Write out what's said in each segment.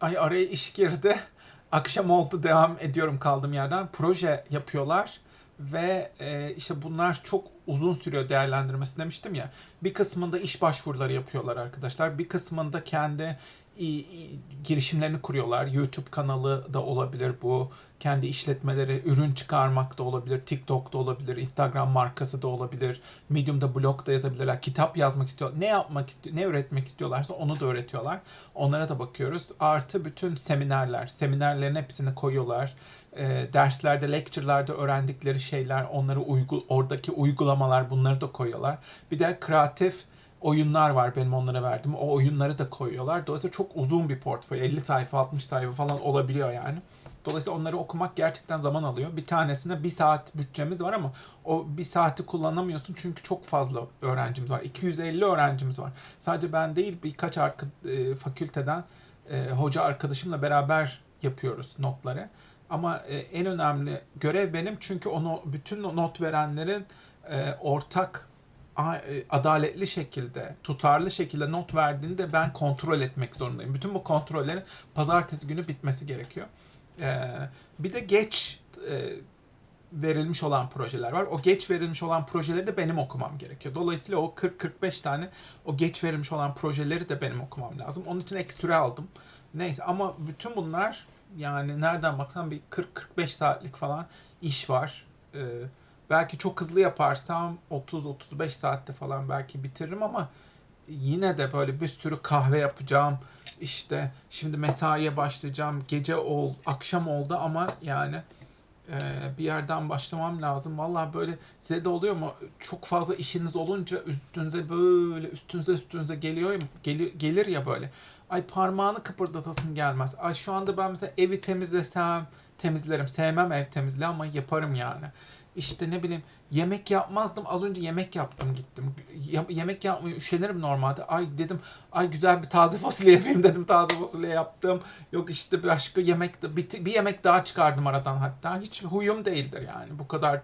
Ay araya iş girdi. Akşam oldu devam ediyorum kaldığım yerden. Proje yapıyorlar ve e, işte bunlar çok uzun sürüyor değerlendirmesi demiştim ya. Bir kısmında iş başvuruları yapıyorlar arkadaşlar. Bir kısmında kendi girişimlerini kuruyorlar. YouTube kanalı da olabilir bu. Kendi işletmeleri, ürün çıkarmak da olabilir. TikTok da olabilir. Instagram markası da olabilir. Medium'da blog da yazabilirler. Kitap yazmak istiyor. Ne yapmak istiyor, ne üretmek istiyorlarsa onu da öğretiyorlar. Onlara da bakıyoruz. Artı bütün seminerler. Seminerlerin hepsini koyuyorlar. E, derslerde, lecture'larda öğrendikleri şeyler, onları uygu, oradaki uygulamalar bunları da koyuyorlar. Bir de kreatif oyunlar var benim onlara verdiğim. O oyunları da koyuyorlar. Dolayısıyla çok uzun bir portföy. 50 sayfa, 60 sayfa falan olabiliyor yani. Dolayısıyla onları okumak gerçekten zaman alıyor. Bir tanesine bir saat bütçemiz var ama o bir saati kullanamıyorsun çünkü çok fazla öğrencimiz var. 250 öğrencimiz var. Sadece ben değil birkaç arka, e, fakülteden e, hoca arkadaşımla beraber yapıyoruz notları. Ama e, en önemli görev benim çünkü onu bütün not verenlerin e, ortak adaletli şekilde, tutarlı şekilde not verdiğini de ben kontrol etmek zorundayım. Bütün bu kontrollerin pazartesi günü bitmesi gerekiyor. Ee, bir de geç e, verilmiş olan projeler var. O geç verilmiş olan projeleri de benim okumam gerekiyor. Dolayısıyla o 40-45 tane o geç verilmiş olan projeleri de benim okumam lazım. Onun için ek aldım. Neyse ama bütün bunlar yani nereden baksan bir 40-45 saatlik falan iş var. Ee, belki çok hızlı yaparsam 30-35 saatte falan belki bitiririm ama yine de böyle bir sürü kahve yapacağım. İşte şimdi mesaiye başlayacağım. Gece ol, akşam oldu ama yani e, bir yerden başlamam lazım. Vallahi böyle size de oluyor mu? Çok fazla işiniz olunca üstünüze böyle üstünüze üstünüze geliyor gelir, gelir ya böyle. Ay parmağını kıpırdatasım gelmez. Ay şu anda ben mesela evi temizlesem temizlerim. Sevmem ev temizliği ama yaparım yani. İşte ne bileyim yemek yapmazdım. Az önce yemek yaptım gittim. Ya- yemek yapmayı üşenirim normalde. Ay dedim ay güzel bir taze fasulye yapayım dedim. Taze fasulye yaptım. Yok işte başka yemek de bir, bir yemek daha çıkardım aradan hatta. Hiç huyum değildir yani. Bu kadar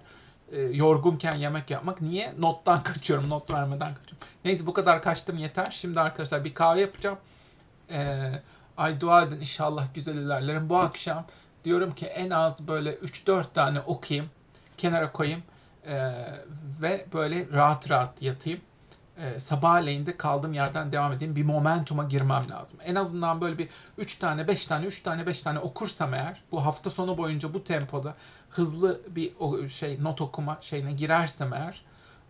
e, yorgunken yemek yapmak. Niye? Nottan kaçıyorum. Not vermeden kaçıyorum. Neyse bu kadar kaçtım yeter. Şimdi arkadaşlar bir kahve yapacağım. Ee, ay dua edin inşallah güzel ilerlerim. Bu akşam diyorum ki en az böyle 3-4 tane okuyayım. Kenara koyayım. ee, ve böyle rahat rahat yatayım. Ee, sabahleyin de kaldığım yerden devam edeyim. Bir momentuma girmem lazım. En azından böyle bir 3 tane 5 tane 3 tane 5 tane okursam eğer bu hafta sonu boyunca bu tempoda hızlı bir şey not okuma şeyine girersem eğer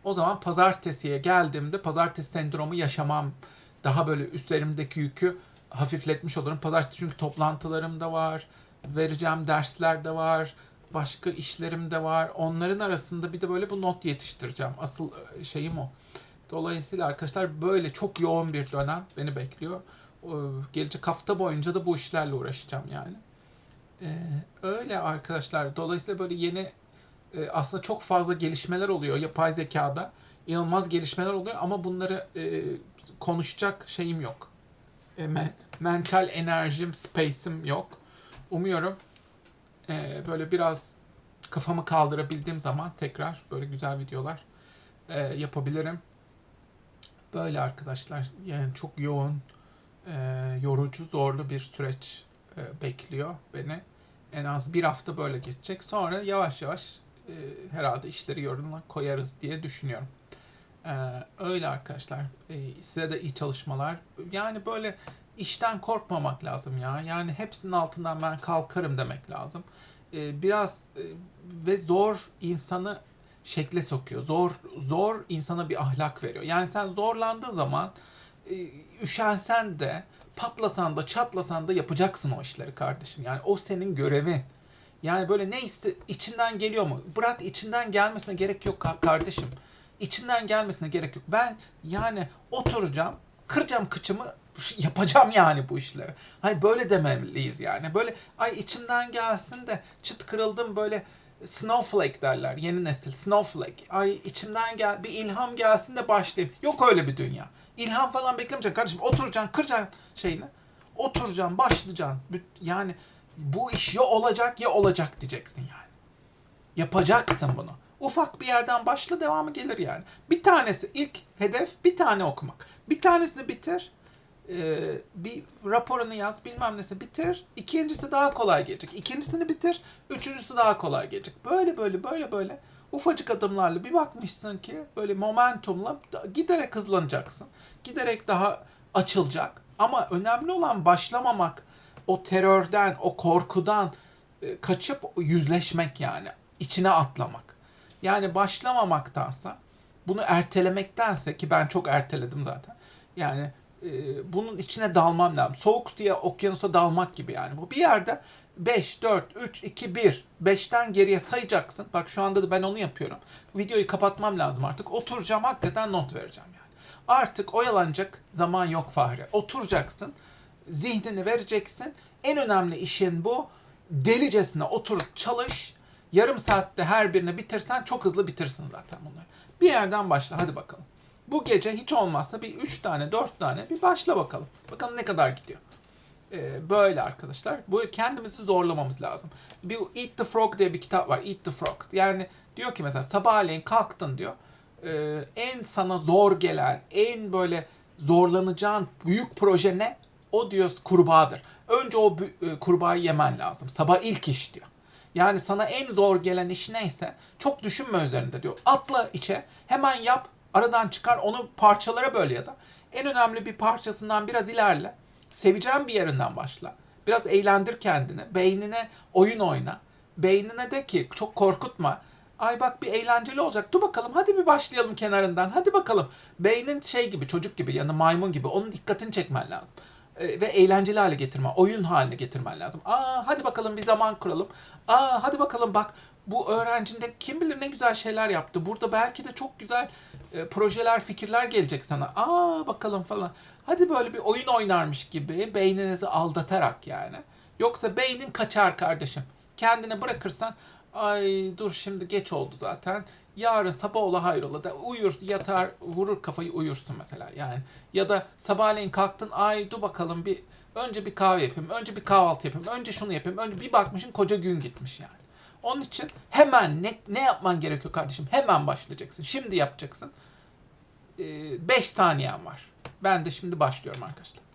o zaman pazartesiye geldiğimde pazartesi sendromu yaşamam. Daha böyle üstlerimdeki yükü hafifletmiş olurum. Pazartesi çünkü toplantılarım da var. Vereceğim dersler de var. Başka işlerim de var. Onların arasında bir de böyle bu not yetiştireceğim. Asıl e, şeyim o. Dolayısıyla arkadaşlar böyle çok yoğun bir dönem beni bekliyor. Gelecek hafta boyunca da bu işlerle uğraşacağım yani. Ee, öyle arkadaşlar. Dolayısıyla böyle yeni e, aslında çok fazla gelişmeler oluyor yapay zekada. İnanılmaz gelişmeler oluyor ama bunları e, konuşacak şeyim yok. E, me- mental enerjim, space'im yok. Umuyorum e, böyle biraz kafamı kaldırabildiğim zaman tekrar böyle güzel videolar e, yapabilirim. Böyle arkadaşlar yani çok yoğun, e, yorucu, zorlu bir süreç e, bekliyor beni. En az bir hafta böyle geçecek. Sonra yavaş yavaş e, herhalde işleri yoluna koyarız diye düşünüyorum. E, öyle arkadaşlar. E, size de iyi çalışmalar. Yani böyle işten korkmamak lazım ya. Yani hepsinin altından ben kalkarım demek lazım. E, biraz e, ve zor insanı şekle sokuyor. Zor zor insana bir ahlak veriyor. Yani sen zorlandığı zaman e, üşensen de patlasan da çatlasan da yapacaksın o işleri kardeşim. Yani o senin görevin. Yani böyle ne iste içinden geliyor mu? Bırak içinden gelmesine gerek yok ka- kardeşim. İçinden gelmesine gerek yok. Ben yani oturacağım, kıracağım kıçımı, yapacağım yani bu işleri. Hani böyle demeliyiz yani. Böyle ay içimden gelsin de çıt kırıldım böyle snowflake derler yeni nesil snowflake. Ay içimden gel bir ilham gelsin de başlayayım. Yok öyle bir dünya. İlham falan beklemeyeceksin kardeşim. Oturacaksın, kıracaksın şeyini. Oturacaksın, başlayacaksın. Yani bu iş ya olacak ya olacak diyeceksin yani. Yapacaksın bunu. Ufak bir yerden başla devamı gelir yani. Bir tanesi ilk hedef bir tane okumak. Bir tanesini bitir. Ee, bir raporunu yaz bilmem nesi bitir. İkincisi daha kolay gelecek. İkincisini bitir. Üçüncüsü daha kolay gelecek. Böyle böyle böyle böyle ufacık adımlarla bir bakmışsın ki böyle momentumla giderek hızlanacaksın. Giderek daha açılacak. Ama önemli olan başlamamak, o terörden, o korkudan e, kaçıp yüzleşmek yani. içine atlamak. Yani başlamamaktansa bunu ertelemektense ki ben çok erteledim zaten. Yani e, bunun içine dalmam lazım. Soğuk suya okyanusa dalmak gibi yani. Bu bir yerde 5, 4, 3, 2, 1. 5'ten geriye sayacaksın. Bak şu anda da ben onu yapıyorum. Videoyu kapatmam lazım artık. Oturacağım hakikaten not vereceğim yani. Artık oyalanacak zaman yok Fahri. Oturacaksın. Zihnini vereceksin. En önemli işin bu. Delicesine oturup çalış. Yarım saatte her birini bitirsen çok hızlı bitirsin zaten bunları. Bir yerden başla hadi bakalım. Bu gece hiç olmazsa bir 3 tane 4 tane bir başla bakalım. Bakalım ne kadar gidiyor. Ee, böyle arkadaşlar. Bu kendimizi zorlamamız lazım. Bir Eat the Frog diye bir kitap var. Eat the Frog. Yani diyor ki mesela sabahleyin kalktın diyor. Ee, en sana zor gelen, en böyle zorlanacağın büyük proje ne? O diyor kurbağadır. Önce o e, kurbağayı yemen lazım. Sabah ilk iş diyor. Yani sana en zor gelen iş neyse çok düşünme üzerinde diyor. Atla içe hemen yap aradan çıkar onu parçalara böl ya da en önemli bir parçasından biraz ilerle. Seveceğin bir yerinden başla. Biraz eğlendir kendini. Beynine oyun oyna. Beynine de ki çok korkutma. Ay bak bir eğlenceli olacak. Dur bakalım hadi bir başlayalım kenarından. Hadi bakalım. Beynin şey gibi çocuk gibi yani maymun gibi onun dikkatini çekmen lazım. Ee, ve eğlenceli hale getirme, oyun haline getirmen lazım. Aa hadi bakalım bir zaman kuralım. Aa hadi bakalım bak bu öğrencinde kim bilir ne güzel şeyler yaptı. Burada belki de çok güzel e, projeler, fikirler gelecek sana. Aa bakalım falan. Hadi böyle bir oyun oynarmış gibi beyninizi aldatarak yani. Yoksa beynin kaçar kardeşim. Kendine bırakırsan ay dur şimdi geç oldu zaten. Yarın sabah ola hayrola da uyur yatar vurur kafayı uyursun mesela yani. Ya da sabahleyin kalktın ay dur bakalım bir önce bir kahve yapayım. Önce bir kahvaltı yapayım. Önce şunu yapayım. Önce bir bakmışsın koca gün gitmiş yani. Onun için hemen ne, ne yapman gerekiyor kardeşim? Hemen başlayacaksın. Şimdi yapacaksın. 5 saniyen var. Ben de şimdi başlıyorum arkadaşlar.